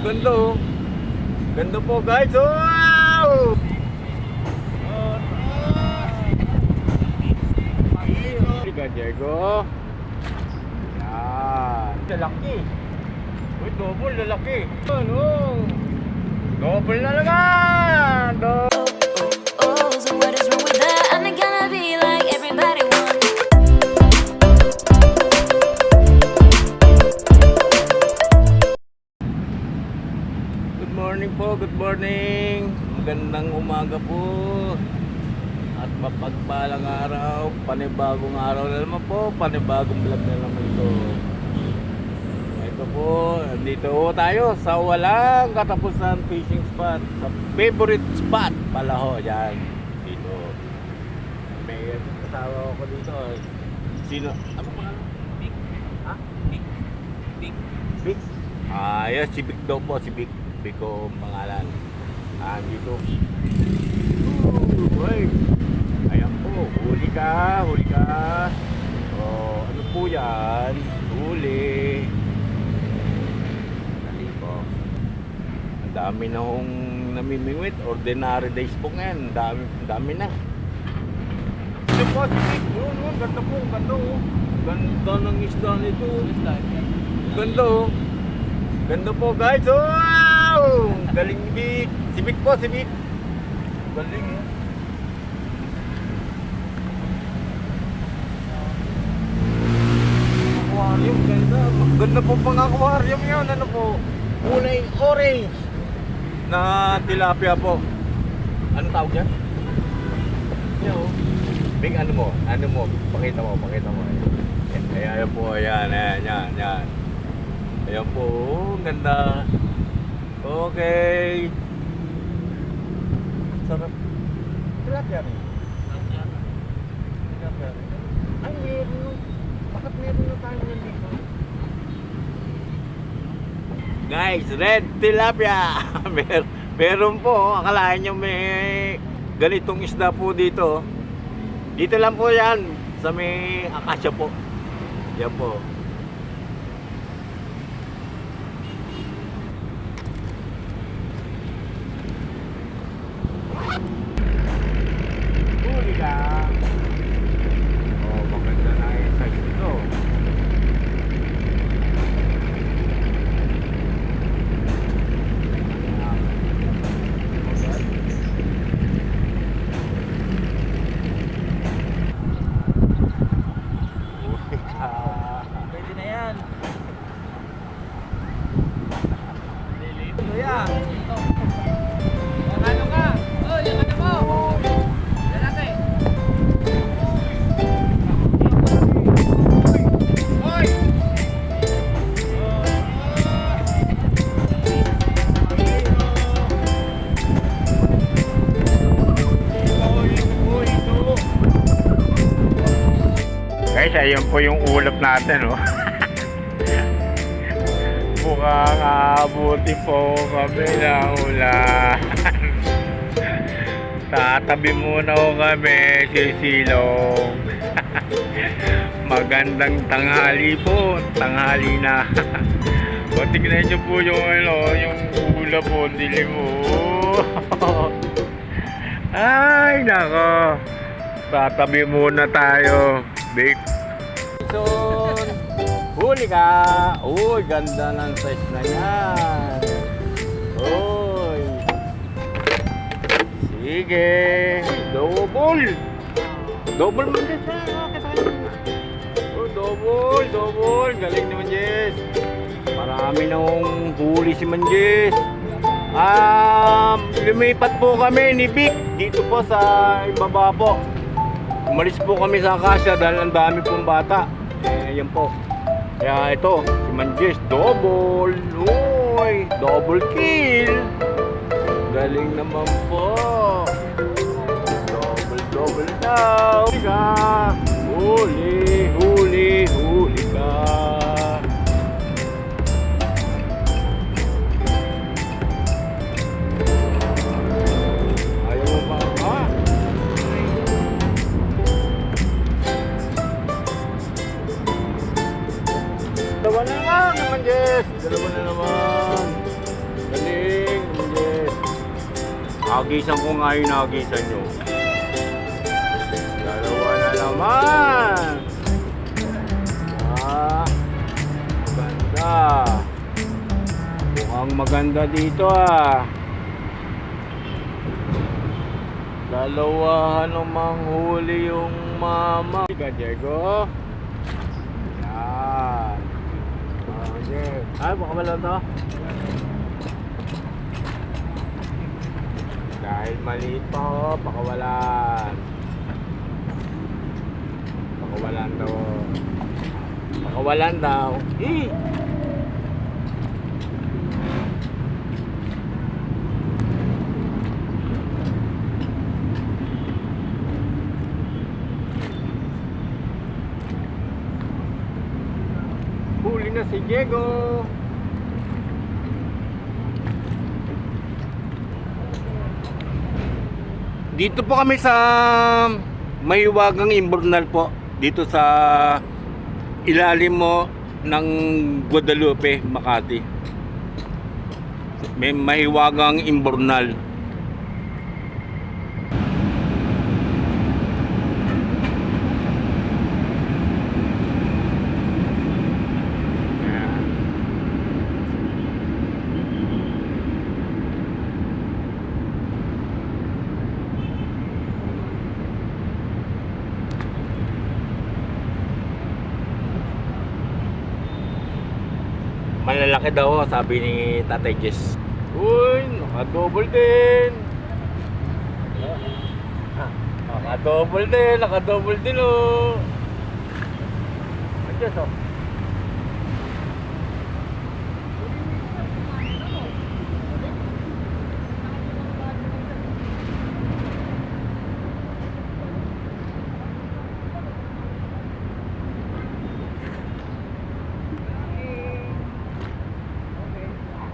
Ganda oh. Ganda po guys. Wow! Liga Diego. Yan. Lalaki. Uy, double lalaki. Ano? Double na naman. Do- good morning. Magandang umaga po. At mapagpalang araw, panibagong araw na naman po, panibagong vlog na naman ito. Ito po, dito po tayo sa walang katapusan fishing spot. Sa favorite spot pala ho, yan. Dito. May kasama ko dito. Sino? Ano pa Big. Ha? Big. Big. Big. Ah, yes, si Big daw po, si Big. Big ko ang pangalan. Ah, dito. Uy. Ayan po, huli ka, huli ka. Oh, ano po yan? Huli. Dali po. Ang dami na hong namimingwit. Ordinary days po ngayon. Ang dami, dami na. Ito po, si Big. Yun, yun, ganda po, ganda oh. Ganda ng isda nito. Ganda oh. Ganda po guys. Wow! Galing ni Vic. Si Vic po, si Vic. Galing eh. Aquarium, ganda. Ganda po pang aquarium yun. Ano po? Kulay orange. Na tilapia po. Ano tawag? Yan oh. Big ano mo? Ano mo? Pakita mo, pakita mo. Ayan, ayan po, ayan, ayan, ayan, ayan. Ayan po, ganda. Okay. Sarap. Tilapia rin. Tilapia rin. Ay, meron nung... Bakit meron na tayo nandito? Guys, red tilapia! Mer meron po, akalain nyo may ganitong isda po dito. Dito lang po yan, sa may akasya po. Yan po. Ayun po yung ulap natin, oh. Mukhang abuti po kami na ulan. Tatabi muna ko kami sisilong. Magandang tanghali po, tanghali na. o tignan nyo po yung ano, yung ulap po, dilim mo. Ay, nako. Tatabi muna tayo. Big. Huli ka. Uy, ganda ng size na yan. Uy. Sige. Double. Double man din siya. Oh, double, double. Galing naman, Jess. Marami nang huli si Manjes. Um, lumipat po kami ni Vic dito po sa ibaba po. Umalis po kami sa Acacia dahil ang dami pong bata. Eh, yan po. Kaya ito, si Manjes, double. Uy, double kill. Galing naman po. Double, double daw. Huli ka. Huli, huli, Nagisan ko nga yung nagisan nyo. Dalawa na naman. Ah, maganda. Mukhang maganda dito ah. Dalawa namang huli yung mama. Ka, Diego. Yan. Okay. Ay, baka ba lang to? Dahil maliit pa oh, pakawalan. Pakawalan daw. Pakawalan daw. Eh! Huli na si Diego. Dito po kami sa Mahiwagang Imburnal po. Dito sa ilalim mo ng Guadalupe, Makati. May Mahiwagang Imburnal. Yan. Malalaki daw, sabi ni Tatay Jess. Uy, naka-double din. Ah, Naka-double din, naka-double din oh. Ay, Jess oh.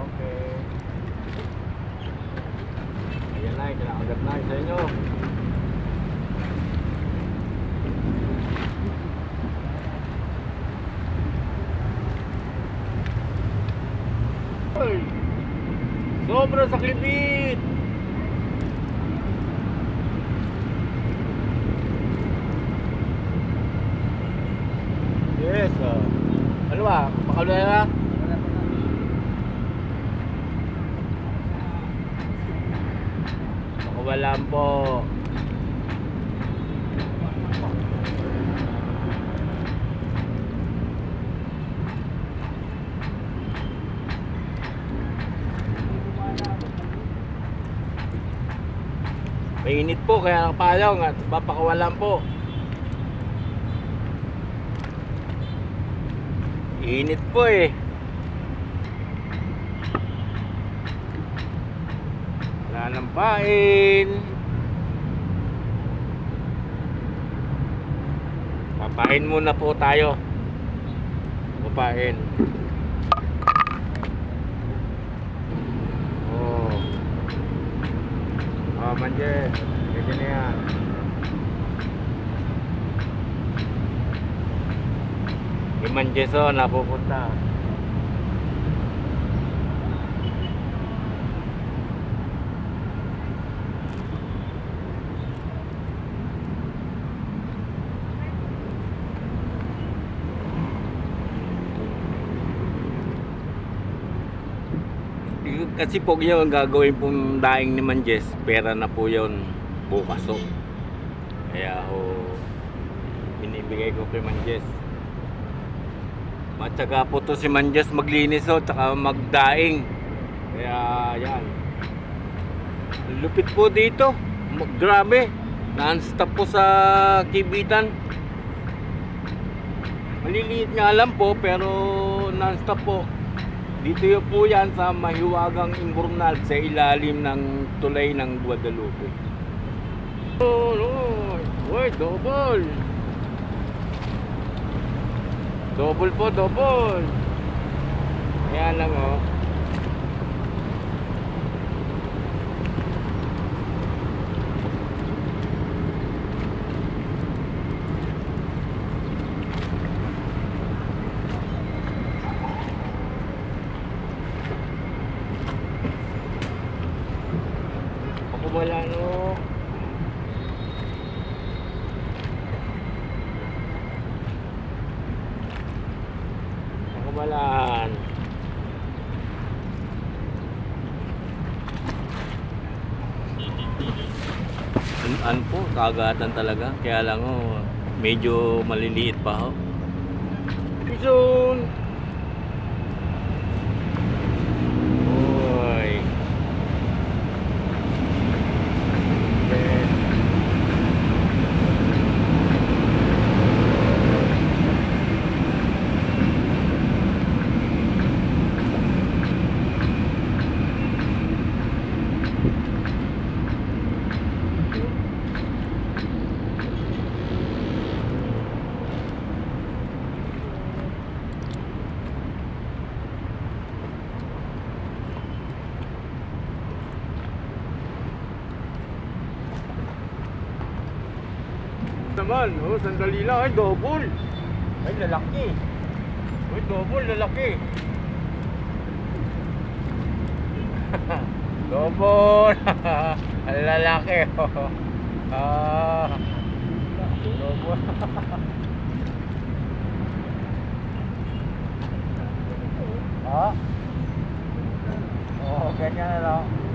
Okay. Ayan na, kinakagat na sa inyo. Ay! Sobra sa klipit! Yes, oh. Ano na? Makawalan po. Mainit po kaya nakapalaw at papakawalan po. Init po eh. Wala nang pain. Papain muna po tayo. Papain. Oh. Oh, manje. Ganyan na yan. Yung manjeso, napupunta. Kasi po yun ang gagawin pong daing ni Manjes, pera na po yun bukas o. Kaya ho, binibigay ko kay Manjes. Matyaga po to si Manjes maglinis o, tsaka magdaing. Kaya yan. Lupit po dito. Grabe. Non-stop po sa kibitan. Maliliit nga lang po pero non-stop po. Dito yun po yan sa mahiwagang Imburnal sa ilalim ng tulay ng Guadalupe. Oh, no. Uy, double. Double po, double. Ayan lang oh. Wala no. Po, kagatan talaga. Kaya lang oh, medyo maliliit pa ho. Soon! Uy. Okay. Naman, oh, sandali lang. Ay, double. Ay, lalaki. Ay, double, lalaki. double. Lalaki, oh. Ah. Double. ha? Oo, oh, ganyan na lang.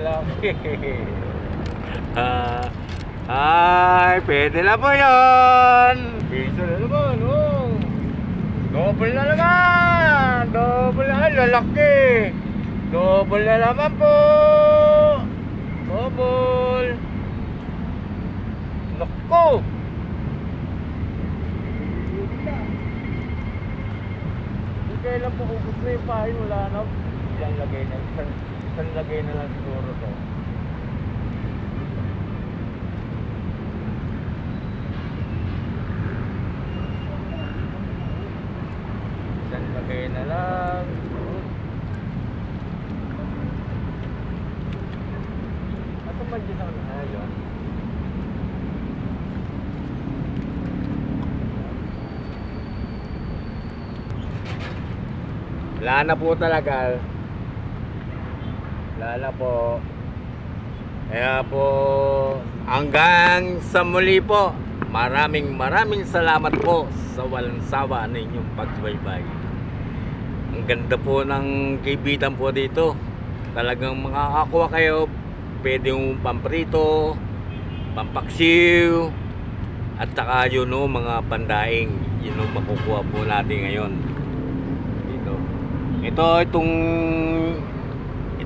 Lalaki. Ah, ay, pwede na po yun. Piso na naman, oh. Double na naman. Double na, lalaki. Double na naman po. Double. Naku. Kailan po ubus na yung pahin, wala na. Ilang lagay na, isang, isang lagay na lang siguro to. Isang lagay na lang. Ito man dyan ang ayun. Wala na po talaga. Wala na po. Kaya po, hanggang sa muli po, maraming maraming salamat po sa walang sawa ninyong pagsubaybay. Ang ganda po ng kaibitan po dito. Talagang makakakuha kayo, pwede yung pamprito, pampaksiw, at saka yun o, mga pandaing. Yun o, makukuha po natin ngayon. Dito. Ito, itong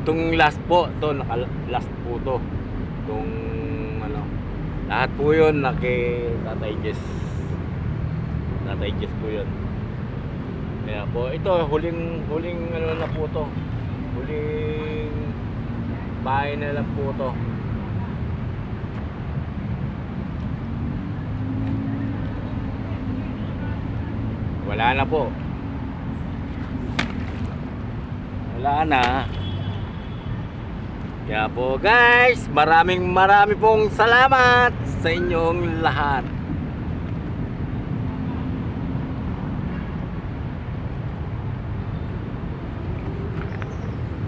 itong last po, to naka last po to. Itong ano, lahat po 'yon na kay Tatay Jess. Tatay Jess po 'yon. Kaya po, ito huling huling ano na po to. Huling bahay na lang po to. Wala na po. Wala na. Kaya po guys, maraming marami pong salamat sa inyong lahat.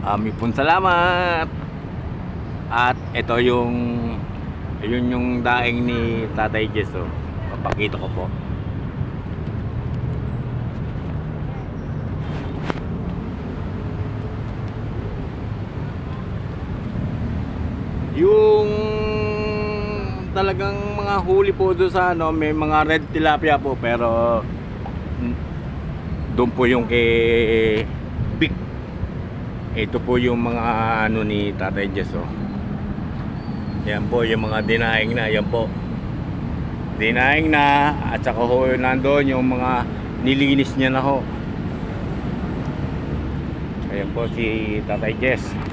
Ami pong salamat. At ito yung yun yung daing ni Tatay Jeso. Papakita ko po. Yung talagang mga huli po doon sa ano, may mga red tilapia po pero doon po yung kay Big. Ito po yung mga ano ni Tatay Jess oh. Yan po yung mga dinaing na, yan po. Dinaing na at saka ho nandoon yung mga nilinis niya na ho. Ayan po si Tatay Jess.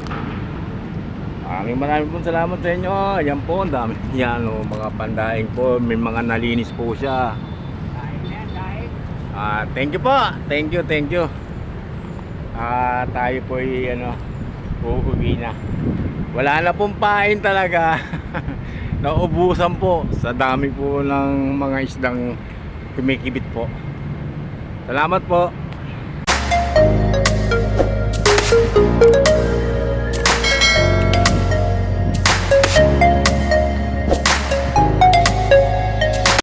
Maraming maraming po salamat sa inyo. Ayan po, ang dami yan o, mga pandaing po. May mga nalinis po siya. Ah, thank you po. Thank you, thank you. Ah, tayo po ay ano, uuwi na. Wala na pong pain talaga. Naubusan po sa dami po ng mga isdang kumikibit po. Salamat po. Thank you.